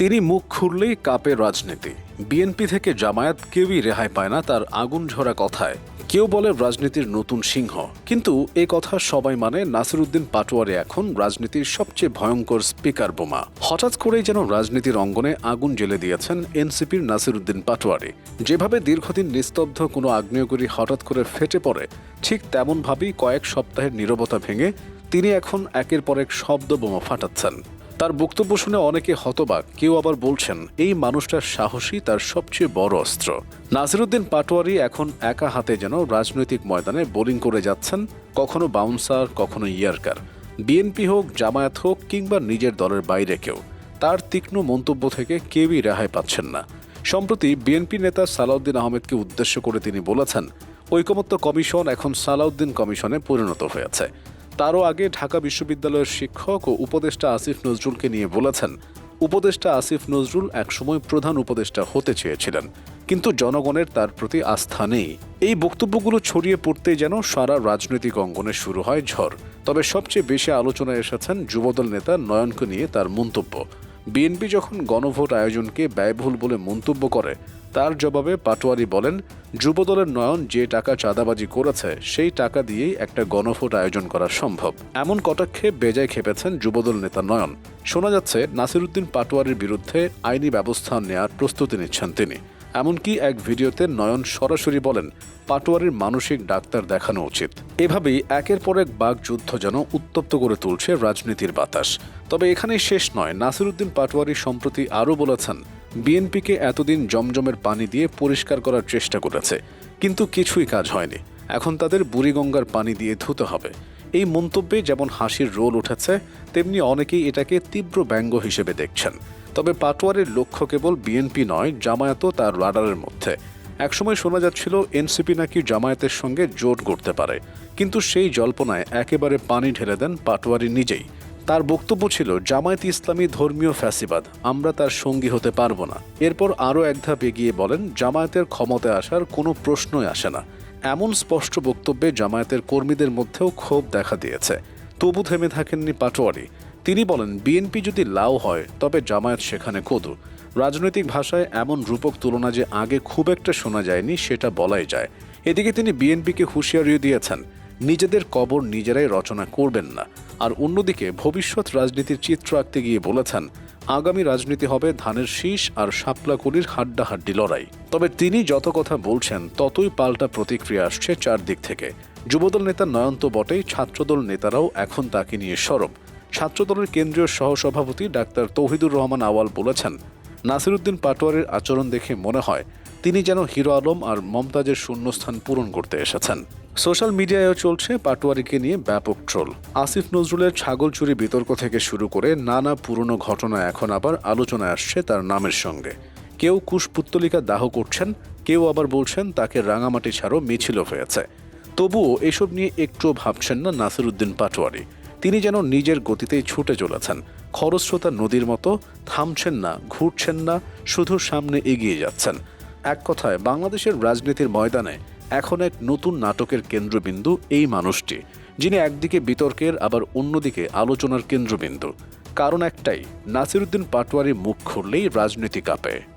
তিনি মুখ খুললেই কাপে রাজনীতি। বিএনপি থেকে জামায়াত কেউই রেহাই পায় না তার আগুন ঝরা কথায়। কেউ বলে রাজনীতির নতুন সিংহ। কিন্তু এ কথা সবাই মানে নাসিরুদ্দিন পাটোয়ারি এখন রাজনীতির সবচেয়ে ভয়ঙ্কর স্পিকার বোমা। হঠাৎ করেই যেন রাজনীতির অঙ্গনে আগুন জ্বেলে দিয়েছেন এনসিপির নাসিরুদ্দিন পাটোয়ারি। যেভাবে দীর্ঘদিন নিস্তব্ধ কোনো আগ্নেয়গিরি হঠাৎ করে ফেটে পড়ে, ঠিক তেমনভাবেই কয়েক সপ্তাহের নীরবতা ভেঙে তিনি এখন একের পর এক শব্দ বোমা ফাটাচ্ছেন। তার বক্তব্য শুনে অনেকে হতবাক, কেউ আবার বলছেন, এই মানুষটার সাহসী তার সবচেয়ে বড় অস্ত্র। নাসিরুদ্দিন পাটোয়ারি এখন একা হাতে যেন রাজনৈতিক ময়দানে বোলিং করে যাচ্ছেন, কখনো বাউন্সার, কখনো ইয়ারকার। বিএনপি হোক, জামায়াত হোক, কিংবা নিজের দলের বাইরে কেউ, তার তীক্ষ্ণ মন্তব্য থেকে কেউই রেহাই পাচ্ছেন না। সম্প্রতি বিএনপি নেতা সালাউদ্দিন আহমেদকে উদ্দেশ্য করে তিনি বলেছেন, ঐকমত্য কমিশন এখন সালাউদ্দিন কমিশনে পরিণত হয়েছে। তারও আগে ঢাকা বিশ্ববিদ্যালয়ের শিক্ষক ও উপদেষ্টা আসিফ নজরুলকে নিয়ে বলেছেন, উপদেষ্টা আসিফ নজরুল একসময় প্রধান উপদেষ্টা হতে চেয়েছিলেন, কিন্তু জনগণের তার প্রতি আস্থা নেই। এই বক্তব্যগুলো ছড়িয়ে পড়তে যেন সারা রাজনৈতিক অঙ্গনে শুরু হয় ঝড়। তবে সবচেয়ে বেশি আলোচনায় এসেছেন যুবদল নেতা নয়নকে নিয়ে তার মন্তব্য। বিএনপি যখন গণভোট আয়োজনকে ব্যয়বহুল বলে মন্তব্য করে, তার জবাবে পাটোয়ারি বলেন যুবদলের নয়ন যে টাকা চাঁদাবাজি করেছে, সেই টাকা দিয়েই একটা গণভোট আয়োজন করা সম্ভব। এমন কটাক্ষে বেজায় খেপেছেন যুবদল নেতা নয়ন। শোনা যাচ্ছে, নাসিরুদ্দিন পাটোয়ারির বিরুদ্ধে আইনি ব্যবস্থা নেয়ার প্রস্তুতি নিচ্ছেন তিনি। এমনকি এক ভিডিওতে নয়ন সরাসরি বলেন, পাটোয়ারির মানসিক ডাক্তার দেখানো উচিত। এভাবেই একের পর এক বাঘ যুদ্ধ যেন উত্তপ্ত করে তুলছে রাজনীতির বাতাস। তবে এখানেই শেষ নয়, নাসিরুদ্দিন পাটোয়ারি সম্প্রতি আরও বলেছেন বিএনপিকে এতদিন জমজমের পানি দিয়ে পরিষ্কার করার চেষ্টা করেছে, কিন্তু কিছুই কাজ হয়নি। এখন তাদের বুড়িগঙ্গার পানি দিয়ে ধুতে হবে। এই মন্তব্যে যেমন হাসির রোল উঠেছে, তেমনি অনেকেই এটাকে তীব্র ব্যঙ্গ হিসেবে দেখছেন। তবে পাটোয়ারের লক্ষ্য কেবল বিএনপি নয়, জামায়াতও তার রাডারের মধ্যে। একসময় শোনা যাচ্ছিল, এনসিপি নাকি জামায়াতের সঙ্গে জোট করতে পারে। কিন্তু সেই জল্পনায় একেবারে পানি ঢেলে দেন পাটোয়ারি নিজেই। তার বক্তব্য ছিল, জামায়াত ইসলামী ধর্মীয় ফ্যাসিবাদ, আমরা তার সঙ্গী হতে পারব না। এরপর আরও এক ধাপ এগিয়ে বলেন, জামায়াতের ক্ষমতায় আসার কোনো প্রশ্নই আসে না। এমন স্পষ্ট বক্তব্যে জামায়াতের কর্মীদের মধ্যেও ক্ষোভ দেখা দিয়েছে। তবু থেমে থাকেননি পাটোয়ারি। তিনি বলেন, বিএনপি যদি লাউ হয়, তবে জামায়াত সেখানে কদু। রাজনৈতিক ভাষায় এমন রূপক তুলনা যে আগে খুব একটা শোনা যায়নি, সেটা বলাই যায়। এদিকে তিনি বিএনপিকে হুঁশিয়ারিও দিয়েছেন, নিজেদের কবর নিজেরাই রচনা করবেন না। আর অন্যদিকে ভবিষ্যৎ রাজনীতির চিত্র আঁকতে গিয়ে বলেছেন, আগামী রাজনীতি হবে ধানের শীষ আর শাপলাকুলির হাড্ডাহাড্ডি লড়াই। তবে তিনি যত কথা বলছেন, ততই পাল্টা প্রতিক্রিয়া আসছে চারদিক থেকে। যুবদল নেতা নয়ন্ত বটেই, ছাত্রদল নেতারাও এখন তাকে নিয়ে সরব। ছাত্রদলের কেন্দ্রীয় সহসভাপতি ডাক্তার তৌহিদুর রহমান আওয়াল বলেছেন, নাসিরুদ্দিন পাটোয়ারির আচরণ দেখে মনে হয় তিনি যেন হিরো আলম আর মমতাজের শূন্যস্থান পূরণ করতে এসেছেন। সোশ্যাল মিডিয়ায়ও চলছে পাটোয়ারিকে নিয়ে ব্যাপক ট্রোল। আসিফ নজরুলের ছাগল চুরি বিতর্ক থেকে শুরু করে নানা পুরনো ঘটনা এখন আবার আলোচনায় আসছে তার নামের সঙ্গে। কেউ কুশপুত্তলিকা দাহ করছেন, কেউ আবার বলছেন তাকে রাঙামাটি ছাড়ও মিছিল হয়েছে। তবুও এসব নিয়ে একটুও ভাবছেন না নাসিরুদ্দিন পাটোয়ারি। তিনি যেন নিজের গতিতেই ছুটে চলেছেন। খরস্রোতা নদীর মতো থামছেন না, ঘুরছেন না, শুধু সামনে এগিয়ে যাচ্ছেন। এক কথায়, বাংলাদেশের রাজনীতির ময়দানে এখন এক নতুন নাটকের কেন্দ্রবিন্দু এই মানুষটি, যিনি একদিকে বিতর্কের, আবার অন্যদিকে আলোচনার কেন্দ্রবিন্দু। কারণ একটাই, নাসিরুদ্দিন পাটোয়ারি মুখ খুললেই রাজনীতি কাঁপে।